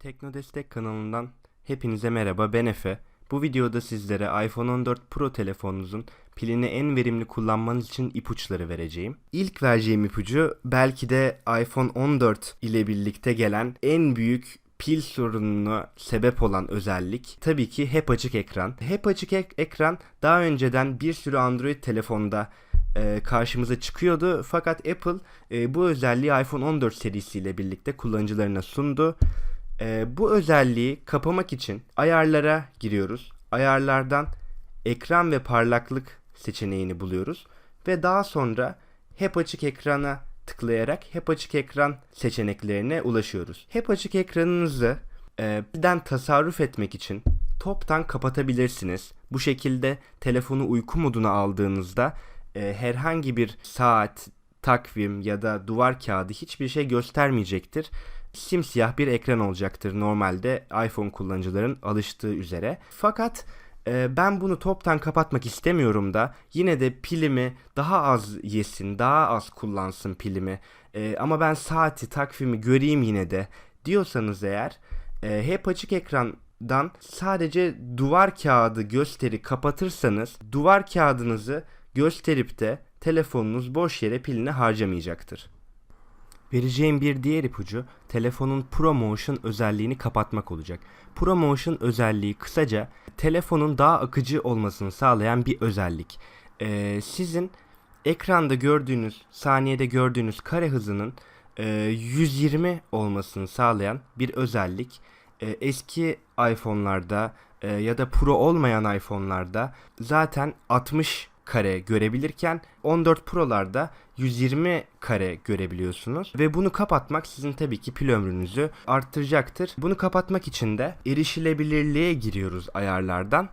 Teknodestek kanalından hepinize merhaba ben Efe. Bu videoda sizlere iPhone 14 Pro telefonunuzun pilini en verimli kullanmanız için ipuçları vereceğim. İlk vereceğim ipucu belki de iPhone 14 ile birlikte gelen en büyük pil sorununa sebep olan özellik tabii ki hep açık ekran. Hep açık ek- ekran daha önceden bir sürü Android telefonda e, karşımıza çıkıyordu. Fakat Apple e, bu özelliği iPhone 14 serisiyle birlikte kullanıcılarına sundu. E, bu özelliği kapamak için ayarlara giriyoruz. Ayarlardan ekran ve parlaklık seçeneğini buluyoruz ve daha sonra hep açık ekrana tıklayarak hep açık ekran seçeneklerine ulaşıyoruz. Hep açık ekranınızı e, birden tasarruf etmek için toptan kapatabilirsiniz. Bu şekilde telefonu uyku moduna aldığınızda e, herhangi bir saat, takvim ya da duvar kağıdı hiçbir şey göstermeyecektir. Simsiyah bir ekran olacaktır normalde iPhone kullanıcıların alıştığı üzere. Fakat e, ben bunu toptan kapatmak istemiyorum da yine de pilimi daha az yesin, daha az kullansın pilimi. E, ama ben saati, takvimi göreyim yine de diyorsanız eğer e, hep açık ekrandan sadece duvar kağıdı gösteri kapatırsanız duvar kağıdınızı gösterip de telefonunuz boş yere pilini harcamayacaktır. Vereceğim bir diğer ipucu telefonun ProMotion özelliğini kapatmak olacak. ProMotion özelliği kısaca telefonun daha akıcı olmasını sağlayan bir özellik. Ee, sizin ekranda gördüğünüz, saniyede gördüğünüz kare hızının e, 120 olmasını sağlayan bir özellik. E, eski iPhone'larda e, ya da Pro olmayan iPhone'larda zaten 60 kare görebilirken 14 Pro'larda 120 kare görebiliyorsunuz ve bunu kapatmak sizin tabii ki pil ömrünüzü arttıracaktır. Bunu kapatmak için de erişilebilirliğe giriyoruz ayarlardan.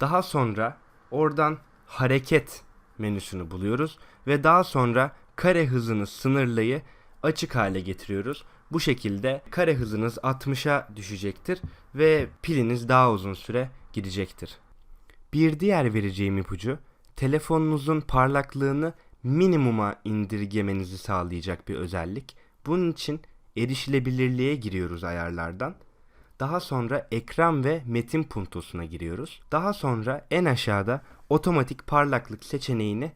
Daha sonra oradan hareket menüsünü buluyoruz ve daha sonra kare hızını sınırlayı açık hale getiriyoruz. Bu şekilde kare hızınız 60'a düşecektir ve piliniz daha uzun süre gidecektir. Bir diğer vereceğim ipucu telefonunuzun parlaklığını minimuma indirgemenizi sağlayacak bir özellik. Bunun için erişilebilirliğe giriyoruz ayarlardan. Daha sonra ekran ve metin puntosuna giriyoruz. Daha sonra en aşağıda otomatik parlaklık seçeneğini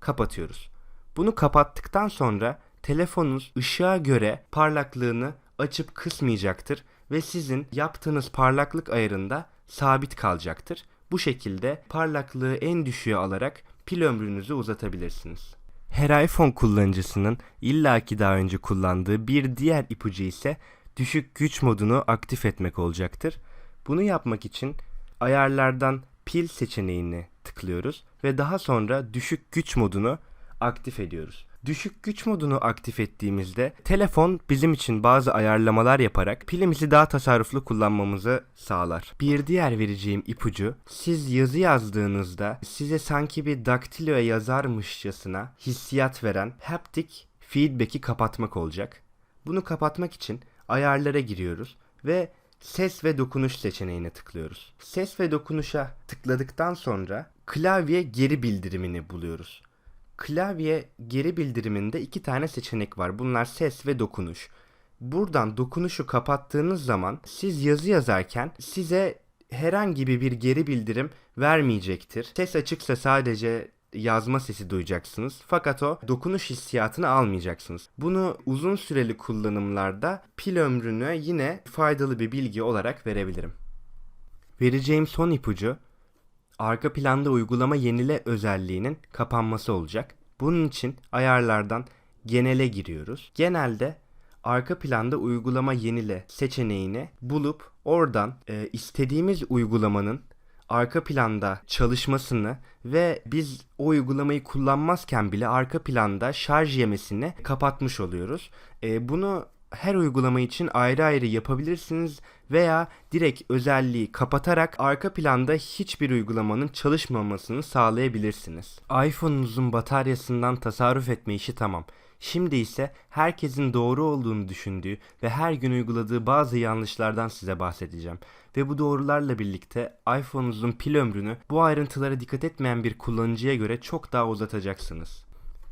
kapatıyoruz. Bunu kapattıktan sonra telefonunuz ışığa göre parlaklığını açıp kısmayacaktır ve sizin yaptığınız parlaklık ayarında sabit kalacaktır. Bu şekilde parlaklığı en düşüğe alarak pil ömrünüzü uzatabilirsiniz. Her iPhone kullanıcısının illaki daha önce kullandığı bir diğer ipucu ise düşük güç modunu aktif etmek olacaktır. Bunu yapmak için ayarlardan pil seçeneğini tıklıyoruz ve daha sonra düşük güç modunu aktif ediyoruz. Düşük güç modunu aktif ettiğimizde telefon bizim için bazı ayarlamalar yaparak pilimizi daha tasarruflu kullanmamızı sağlar. Bir diğer vereceğim ipucu siz yazı yazdığınızda size sanki bir daktiloya yazarmışçasına hissiyat veren haptic feedback'i kapatmak olacak. Bunu kapatmak için ayarlara giriyoruz ve ses ve dokunuş seçeneğine tıklıyoruz. Ses ve dokunuşa tıkladıktan sonra klavye geri bildirimini buluyoruz. Klavye geri bildiriminde iki tane seçenek var. Bunlar ses ve dokunuş. Buradan dokunuşu kapattığınız zaman siz yazı yazarken size herhangi bir geri bildirim vermeyecektir. Ses açıksa sadece yazma sesi duyacaksınız. Fakat o dokunuş hissiyatını almayacaksınız. Bunu uzun süreli kullanımlarda pil ömrünü yine faydalı bir bilgi olarak verebilirim. Vereceğim son ipucu arka planda uygulama yenile özelliğinin kapanması olacak. Bunun için ayarlardan genele giriyoruz. Genelde arka planda uygulama yenile seçeneğini bulup oradan e, istediğimiz uygulamanın arka planda çalışmasını ve biz o uygulamayı kullanmazken bile arka planda şarj yemesini kapatmış oluyoruz. E, bunu her uygulama için ayrı ayrı yapabilirsiniz veya direkt özelliği kapatarak arka planda hiçbir uygulamanın çalışmamasını sağlayabilirsiniz. iPhone'unuzun bataryasından tasarruf etme işi tamam. Şimdi ise herkesin doğru olduğunu düşündüğü ve her gün uyguladığı bazı yanlışlardan size bahsedeceğim. Ve bu doğrularla birlikte iPhone'unuzun pil ömrünü bu ayrıntılara dikkat etmeyen bir kullanıcıya göre çok daha uzatacaksınız.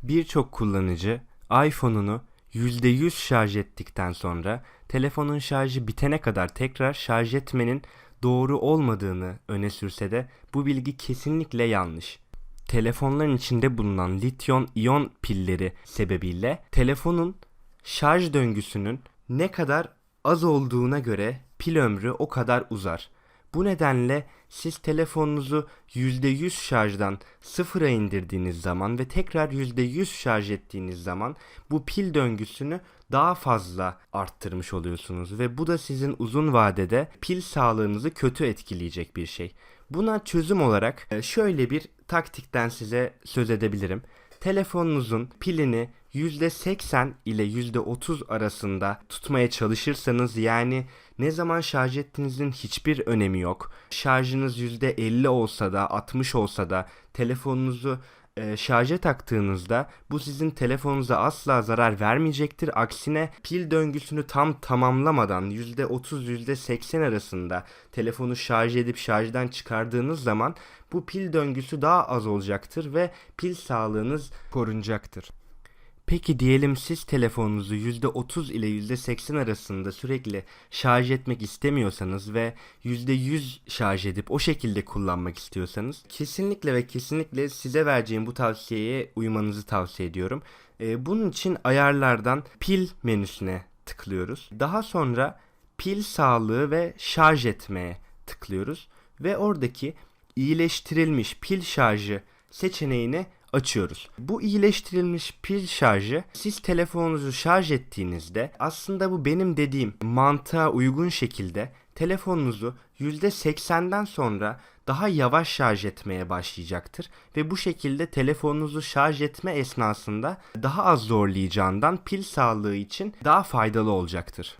Birçok kullanıcı iPhone'unu %100 şarj ettikten sonra telefonun şarjı bitene kadar tekrar şarj etmenin doğru olmadığını öne sürse de bu bilgi kesinlikle yanlış. Telefonların içinde bulunan lityum iyon pilleri sebebiyle telefonun şarj döngüsünün ne kadar az olduğuna göre pil ömrü o kadar uzar. Bu nedenle siz telefonunuzu %100 şarjdan sıfıra indirdiğiniz zaman ve tekrar %100 şarj ettiğiniz zaman bu pil döngüsünü daha fazla arttırmış oluyorsunuz ve bu da sizin uzun vadede pil sağlığınızı kötü etkileyecek bir şey. Buna çözüm olarak e, şöyle bir taktikten size söz edebilirim. Telefonunuzun pilini %80 ile %30 arasında tutmaya çalışırsanız yani ne zaman şarj ettiğinizin hiçbir önemi yok. Şarjınız %50 olsa da 60 olsa da telefonunuzu e, şarja taktığınızda bu sizin telefonunuza asla zarar vermeyecektir. Aksine pil döngüsünü tam tamamlamadan %30 %80 arasında telefonu şarj edip şarjdan çıkardığınız zaman bu pil döngüsü daha az olacaktır ve pil sağlığınız korunacaktır. Peki diyelim siz telefonunuzu %30 ile %80 arasında sürekli şarj etmek istemiyorsanız ve %100 şarj edip o şekilde kullanmak istiyorsanız kesinlikle ve kesinlikle size vereceğim bu tavsiyeye uymanızı tavsiye ediyorum. Ee, bunun için ayarlardan pil menüsüne tıklıyoruz. Daha sonra pil sağlığı ve şarj etmeye tıklıyoruz ve oradaki iyileştirilmiş pil şarjı seçeneğini açıyoruz. Bu iyileştirilmiş pil şarjı siz telefonunuzu şarj ettiğinizde aslında bu benim dediğim mantığa uygun şekilde telefonunuzu %80'den sonra daha yavaş şarj etmeye başlayacaktır ve bu şekilde telefonunuzu şarj etme esnasında daha az zorlayacağından pil sağlığı için daha faydalı olacaktır.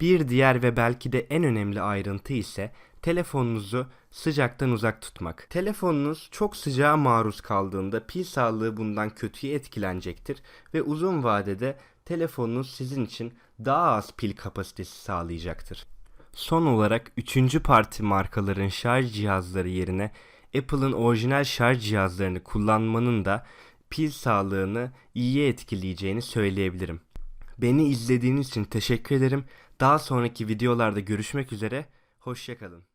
Bir diğer ve belki de en önemli ayrıntı ise telefonunuzu sıcaktan uzak tutmak. Telefonunuz çok sıcağa maruz kaldığında pil sağlığı bundan kötüye etkilenecektir ve uzun vadede telefonunuz sizin için daha az pil kapasitesi sağlayacaktır. Son olarak üçüncü parti markaların şarj cihazları yerine Apple'ın orijinal şarj cihazlarını kullanmanın da pil sağlığını iyiye etkileyeceğini söyleyebilirim. Beni izlediğiniz için teşekkür ederim. Daha sonraki videolarda görüşmek üzere. Hoşçakalın.